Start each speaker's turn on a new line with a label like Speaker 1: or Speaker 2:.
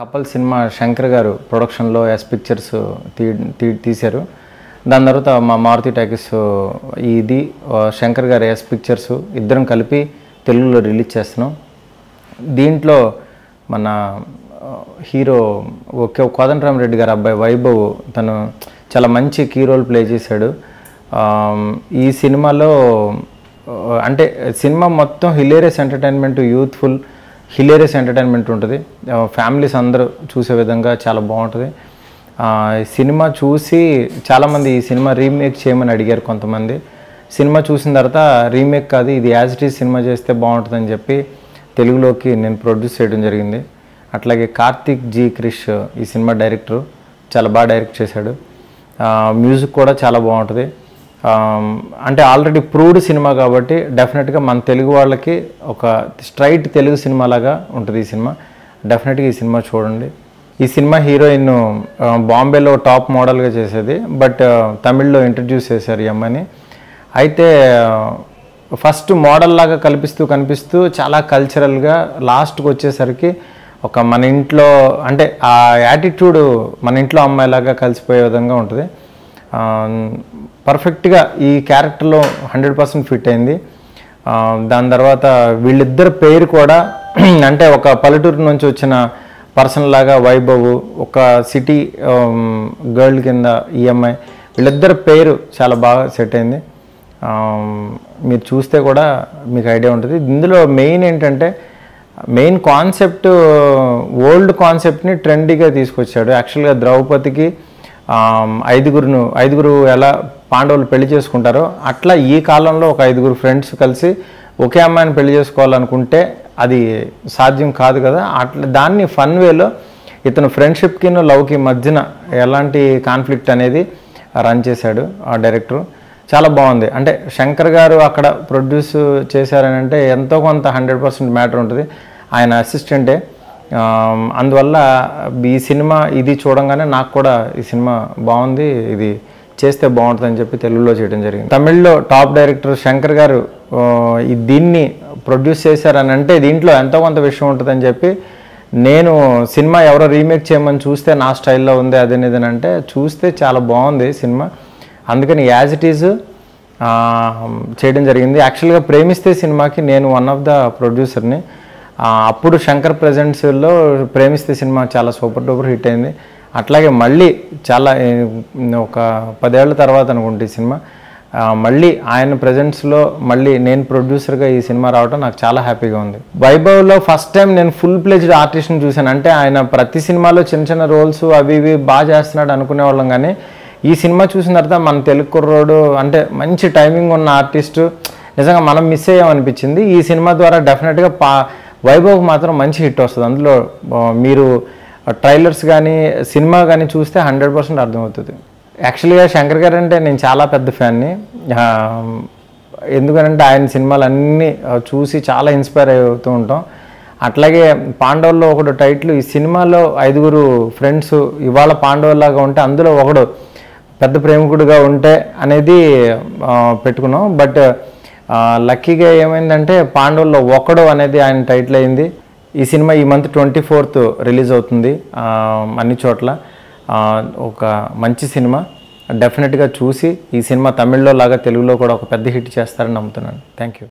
Speaker 1: Couple cinema Shankar గారు ప్రొడక్షన్లో yes pictures తీ తీ- తీశారు. దాని తర్వాత మా మారుతి టాకీస్ ఇది శంకర్ గారు ఎస్ పిక్చర్స్ ఇద్దరం కలిపి తెలుగులో రిలీజ్ చేస్తున్నాం. దీంట్లో మన హీరో ఓకే కోదండరామరెడ్డి గారు అబ్బాయి వైభవ్ తను చాలా మంచి కీ రోల్ ప్లే చేశాడు. ఈ సినిమాలో అంటే సినిమా మొత్తం hilarious entertainment youthful hilarious entertainment ఉంటుంది. ఫ్యామిలీస్ అందరూ చూసే విధంగా చాలా బాగుంటుంది. సినిమా చూసి చాలామంది ఈ సినిమా రీమేక్ చేయమని అడిగారు కొంతమంది. సినిమా చూసిన తర్వాత రీమేక్ కాదు ఇది యాజ్ ఇట్ ఈజ్ సినిమా చేస్తే బాగుంటుందని చెప్పి తెలుగులోకి నేను ప్రొడ్యూస్ చేయడం జరిగింది. అట్లాగే కార్తిక్ జీ క్రిష్ ఈ సినిమా డైరెక్టర్ చాలా బాగా డైరెక్ట్ చేశాడు. మ్యూజిక్ కూడా చాలా బాగుంటుంది. అంటే ఆల్రెడీ ప్రూవ్డ్ సినిమా కాబట్టి డెఫినెట్గా మన తెలుగు వాళ్ళకి ఒక స్ట్రైట్ తెలుగు సినిమా లాగా ఉంటుంది ఈ సినిమా. డెఫినెట్గా ఈ సినిమా చూడండి. ఈ సినిమా హీరోయిన్ బాంబేలో టాప్ మోడల్గా చేసేది బట్ తమిళ్ళో ఇంట్రడ్యూస్ చేశారు ఈ అమ్మని అయితే ఫస్ట్ మోడల్ లాగా కల్పిస్తూ కనిపిస్తూ చాలా కల్చరల్గా లాస్ట్కి వచ్చేసరికి ఒక మన ఇంట్లో అంటే ఆ యాటిట్యూడ్ మన ఇంట్లో అమ్మాయిలాగా కలిసిపోయే విధంగా ఉంటుంది. పర్ఫెక్ట్గా ఈ క్యారెక్టర్లో హండ్రెడ్ పర్సెంట్ ఫిట్ అయింది. దాని తర్వాత వీళ్ళిద్దరు పేరు కూడా అంటే ఒక పల్లెటూరు నుంచి వచ్చిన పర్సన్ లాగా వైభవ్ ఒక సిటీ గర్ల్ కింద ఈఎంఐ వీళ్ళిద్దరి పేరు చాలా బాగా సెట్ అయింది. మీరు చూస్తే కూడా మీకు ఐడియా ఉంటుంది. ఇందులో మెయిన్ ఏంటంటే మెయిన్ కాన్సెప్ట్ ఓల్డ్ కాన్సెప్ట్ని ట్రెండీగా తీసుకొచ్చాడు. యాక్చువల్గా ద్రౌపదికి ఐదుగురును ఐదుగురు ఎలా పాండవులు పెళ్ళి చేసుకుంటారో అట్లా ఈ కాలంలో ఒక ఐదుగురు ఫ్రెండ్స్ కలిసి ఒకే అమ్మాయిని పెళ్ళి చేసుకోవాలనుకుంటే అది సాధ్యం కాదు కదా. అట్లా దాన్ని ఫన్ వేలో ఇతను ఫ్రెండ్షిప్కి లవ్కి మధ్యన ఎలాంటి కాన్ఫ్లిక్ట్ అనేది రన్ చేశాడు ఆ డైరెక్టర్. చాలా బాగుంది. అంటే శంకర్ గారు అక్కడ ప్రొడ్యూస్ చేశారని అంటే ఎంతో కొంత హండ్రెడ్ పర్సెంట్ మ్యాటర్ ఉంటుంది. ఆయన అసిస్టెంటే. అందువల్ల ఈ సినిమా ఇది చూడంగానే నాకు కూడా ఈ సినిమా బాగుంది ఇది చేస్తే బాగుంటుందని చెప్పి తెలుగులో చేయడం జరిగింది. తమిళ్ళో టాప్ డైరెక్టర్ శంకర్ గారు దీన్ని ప్రొడ్యూస్ చేశారని అంటే దీంట్లో ఎంతో కొంత విషయం ఉంటుందని చెప్పి నేను సినిమా ఎవరో రీమేక్ చేయమని చూస్తే నా స్టైల్లో ఉంది అదేని అంటే చూస్తే చాలా బాగుంది సినిమా. అందుకని యాజ్ ఇట్ ఈజ్ చేయడం జరిగింది. యాక్చువల్గా ప్రేమిస్తే సినిమాకి నేను వన్ ఆఫ్ ద ప్రొడ్యూసర్ని. అప్పుడు శంకర్ ప్రజెంట్స్లో ప్రేమిస్తే సినిమా చాలా సూపర్ డూపర్ హిట్ అయింది. అట్లాగే మళ్ళీ చాలా ఒక పదేళ్ళ తర్వాత అనుకుంటే ఈ సినిమా. మళ్ళీ ఆయన ప్రజెంట్స్లో మళ్ళీ నేను ప్రొడ్యూసర్గా ఈ సినిమా రావడం నాకు చాలా హ్యాపీగా ఉంది. వైభవ్లో ఫస్ట్ టైం నేను ఫుల్ ప్లేజ్డ్ ఆర్టిస్ట్ని చూశాను. అంటే ఆయన ప్రతి సినిమాలో చిన్న చిన్న రోల్స్ అవి ఇవి బాగా చేస్తున్నాడు అనుకునే వాళ్ళం కానీ ఈ సినిమా చూసిన తర్వాత మన తెలుగు కుర్రోడు అంటే మంచి టైమింగ్ ఉన్న ఆర్టిస్టు నిజంగా మనం మిస్ అయ్యామనిపించింది ఈ సినిమా ద్వారా డెఫినెట్గా పా వైభవ్కి మాత్రం మంచి హిట్ వస్తుంది. అందులో మీరు ట్రైలర్స్ కానీ సినిమా కానీ చూస్తే హండ్రెడ్ పర్సెంట్ అర్థమవుతుంది. యాక్చువల్గా శంకర్ గారు అంటే నేను చాలా పెద్ద ఫ్యాన్ని. ఎందుకనంటే ఆయన సినిమాలు అన్నీ చూసి చాలా ఇన్స్పైర్ అవుతూ ఉంటాం. అట్లాగే పాండవుల్లో ఒకడు టైటిల్ ఈ సినిమాలో ఐదుగురు ఫ్రెండ్స్ ఇవాళ పాండవులాగా ఉంటే అందులో ఒకడు పెద్ద ప్రేమికుడుగా ఉంటే అనేది పెట్టుకున్నాం. బట్ లక్కీగా ఏమైందంటే పాండవుల్లో ఒకడు అనేది ఆయన టైటిల్ అయింది. ఈ సినిమా ఈ మంత్ ట్వంటీ ఫోర్త్ రిలీజ్ అవుతుంది అన్ని చోట్ల. ఒక మంచి సినిమా. డెఫినెట్గా చూసి ఈ సినిమా తమిళ్ళో లాగా తెలుగులో కూడా ఒక పెద్ద హిట్ చేస్తారని నమ్ముతున్నాను. Thank you